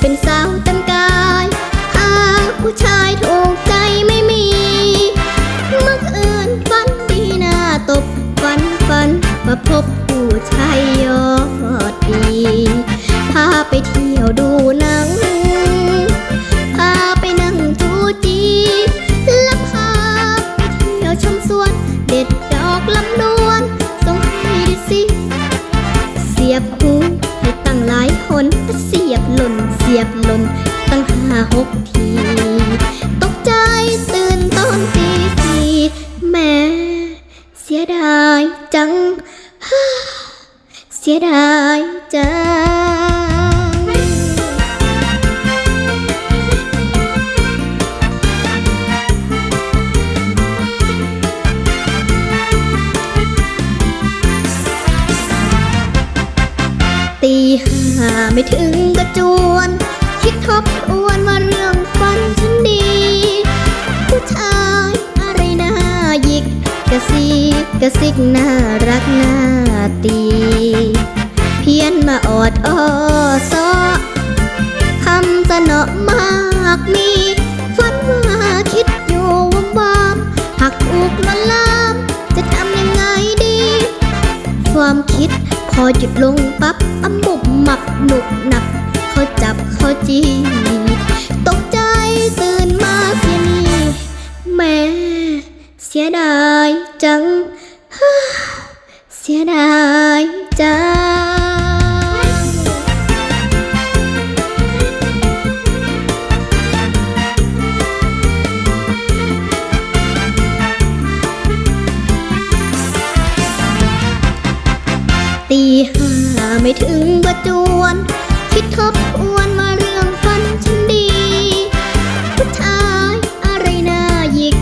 เป็นสาวเต็มกายหาผู้ชายถูกใจไม่มีมักเอินฝันดีหน้าตบฝันฝันมาพบผู้ชายยอดดีพาไปเที่ยวดูหนัง พาไปนั่งจูจีลำพาไปเที่ยวชมสวนเด็ดดอกลำนู เสียบหล่นตั้งห้าหกที ตกใจตื่นตอนตีสี่แม่เสียดายจัง เสียดายจัง ตีห้าาไม่ถึงกระจวน คิดทบทวนว่าเรื่องฝันฉันดี ผู้ชายอะไรน่าหยิก กระซิกกระซิกน่ารักน่าตี เพี้ยนมาออดอ้อซอคำสนอมากมี อหยุดลงปับ๊บอำบุบหมับหนุกหนัก เขาจับเขาจีตกใจตื่นมาเสียนี่แม่เสียดายจังฮ่าเสียดายจัง ไม่ถึงประจวน คิดทบทวนว่าเรื่องฝันฉันดีผู้ชายอะไรน่าหยิก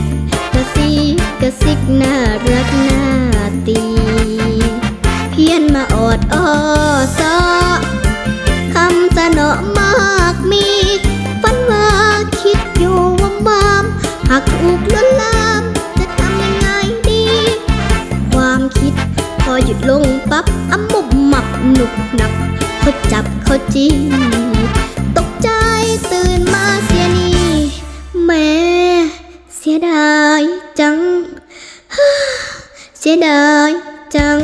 กระซิกกระซิกน่ารักน่าตี เพี้ยนมาออดอ้อซอคำสนอมากมีฝันว่าคิดอยู่ว่าบามหากถูกลวนลามจะทำยังไงดี ความคิดพอหยุดลงปับ๊ นักเขาจับเขาจีตกใจตื่นมาเสียนี่แม่เสียดายจังฮ่าเสียดายจัง